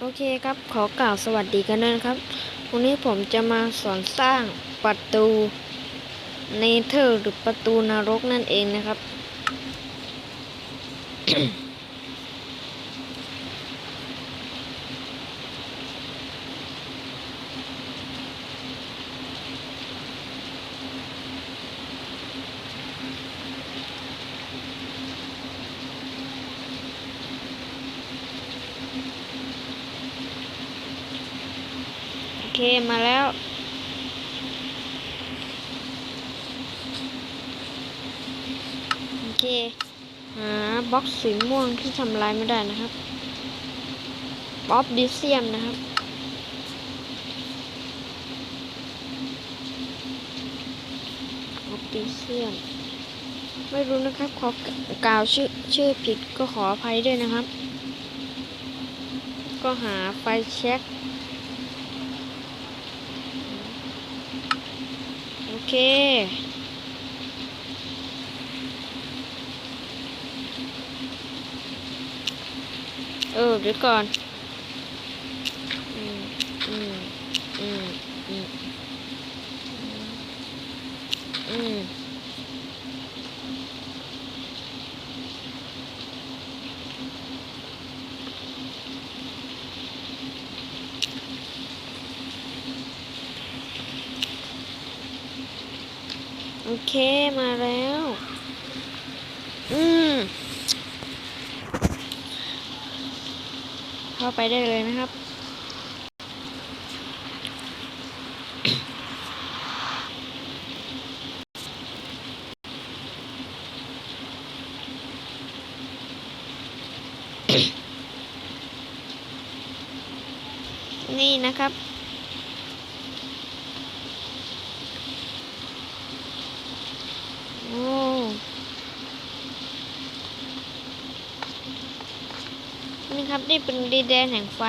โอเคครับขอกล่าวสวัสดีกันด้วยนะครับ วันนี้ผมจะมาสอนสร้างประตูเนเธอร์หรือประตูนรกนั่นเองนะครับ เคมาแล้ว โอเค หาบล็อกสีม่วงที่ทำลายไม่ได้นะครับบ๊อบดิเซียมนะครับบ๊อบดิเซียม ไม่รู้นะครับขอกล่าวชื่อชื่อผิดก็ขออภัยด้วยนะครับ ก็หาไฟเช็ค โอ เค เออเดี๋ยวก่อน อืม อืม อืม อืม อืม โอเคมาแล้ว อืม เข้าไปได้เลยนะครับ นี่นะครับ โอ้ นี่ครับนี่เป็นดินแดนแห่งไฟ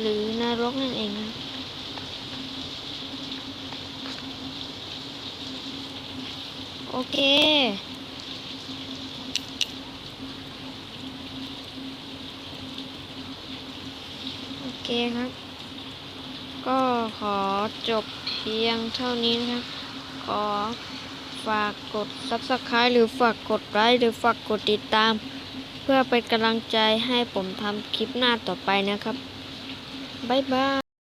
หรือนรกนั่นเองครับโอเค โอเคครับ ก็ขอจบเพียงเท่านี้นะครับ ขอฝากกด Subscribe หรือฝากกดไลค์หรือฝากกดติดตาม เพื่อเป็นกำลังใจให้ผมทำคลิปหน้าต่อไปนะครับ บ๊ายบาย